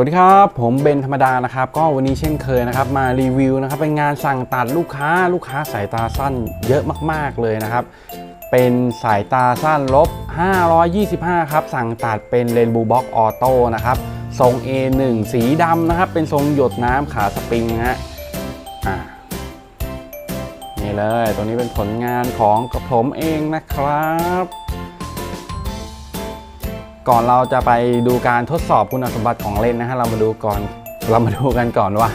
วัสดีครับ ผมเบนธรรมดานะครับ ก็วันนี้เช่นเคยนะครับ มารีวิวนะครับเป็นงานสั่งตัดลูกค้าลูกค้าสายตาสั้นเยอะมากๆเลยนะครับ เป็นสายตาสั้นลบ 525 ครับ สั่งตัดเป็นเลนบูบ็อกออโต้นะครับ ทรง A1 สีดำนะครับ เป็นทรงหยดน้ำขาสปริงฮะอ่านี่เลย ตัวนี้เป็นผลงานของกระผมเองนะครับ ก่อนเราจะไปดูการทดสอบคุณสมบัติของเลนนะฮะเรามาดูก่อนเรามาดูกันก่อนว่า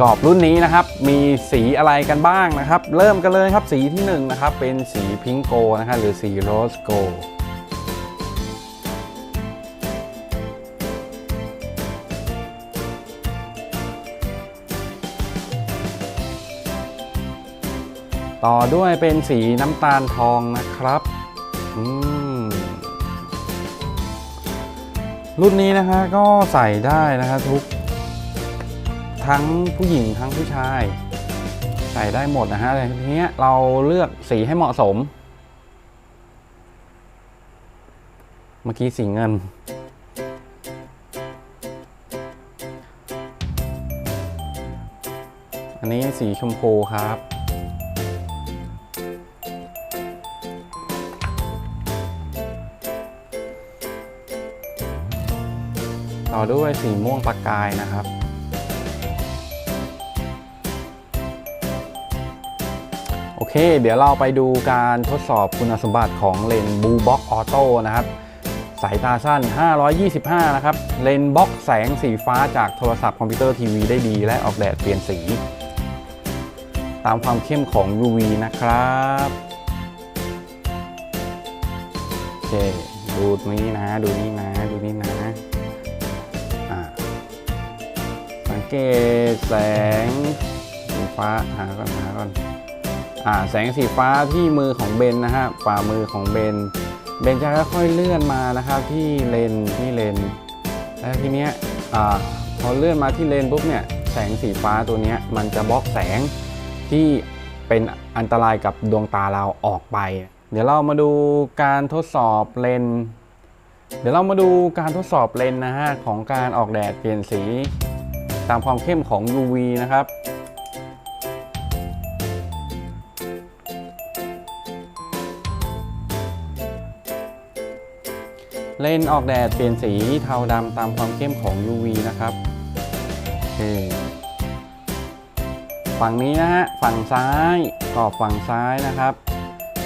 กรอบรุ่นนี้นะครับ มีสีอะไรกันบ้างนะครับ เริ่มกันเลยครับสีที่1นงนะครับ เป็นสีพิงโกนะฮะหรือสีโรสโกต่อด้วยเป็นสีน้ำตาลทองนะครับ อืม รุ่นนี้นะฮะก็ใส่ได้นะฮะทุก ทั้งผู้หญิงทั้งผู้ชาย ใส่ได้หมดนะฮะแต่ทีนี้เราเลือกสีให้เหมาะสม เมื่อกี้สีเงิน อันนี้สีชมพูครับ ต่อด้วยสีม่วงประกายนะครับ โอเค เดี๋ยวเราไปดูการทดสอบคุณสมบัติของเลนส์บูบ็อกออโต้นะครับ สายตาสั้น 525 นะครับ เลนส์บล็อกแสงสีฟ้าจากโทรศัพท์คอมพิวเตอร์ทีวีได้ดี และออกแดดเปลี่ยนสี ตามความเข้มของ UV นะครับโอเคดูนี้นะ ดูนี่นะ ดูนี่นะ เกตแสงสีฟ้าหาก่อนหาก่อนอ่าแสงสีฟ้าที่มือของเบนนะฮะฝ่ามือของเบนเบนจะค่อยๆเลื่อนมานะครับที่เลนที่เลนแล้วทีเนี้ยอ่าพอเลื่อนมาที่เลนปุ๊บเนี่ยแสงสีฟ้าตัวเนี้ยมันจะบล็อกแสงที่เป็นอันตรายกับดวงตาเราออกไป เดี๋ยวเรามาดูการทดสอบเลน เดี๋ยวเรามาดูการทดสอบเลนนะฮะของการออกแดดเปลี่ยนสี ตามความเข้มของ UV นะครับ เลนออกแดดเปลี่ยนสีเทาดำตามความเข้มของ UV นะครับโอเคฝั่งนี้นะฮะ ฝั่งซ้ายขอบฝั่งซ้ายนะครับ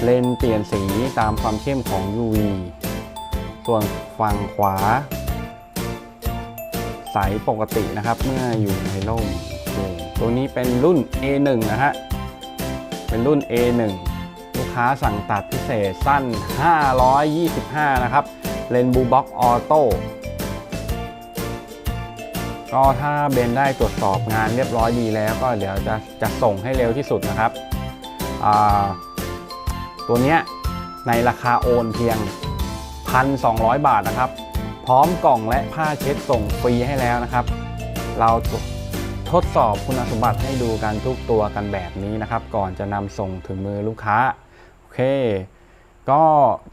เลนเปลี่ยนสีตามความเข้มของ UV ส่วนฝั่งขวา ใสปกตินะครับ เมื่ออยู่ในร่มตัวนี้เป็นรุ่น A1 นะฮะ เป็นรุ่น A1 ลูกค้าสั่งตัดพิเศษสั้น 525 นะครับ เลนบูบ็อกออโต้ก็ถ้าเบนได้ตรวจสอบงานเรียบร้อยดีแล้วก็เดี๋ยวจะจะส่งให้เร็วที่สุดนะครับ ตัวเนี้ยในราคาโอนเพียง 1,200 บาทนะครับ พร้อมกล่องและผ้าเช็ดส่งฟรีให้แล้วนะครับ เราทดสอบคุณสมบัติให้ดูกันทุกตัวกันแบบนี้นะครับ ก่อนจะนำส่งถึงมือลูกค้า โอเค ก็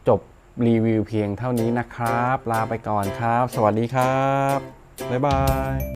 จบรีวิวเพียงเท่านี้นะครับ ลาไปก่อนครับ สวัสดีครับ บ๊ายบาย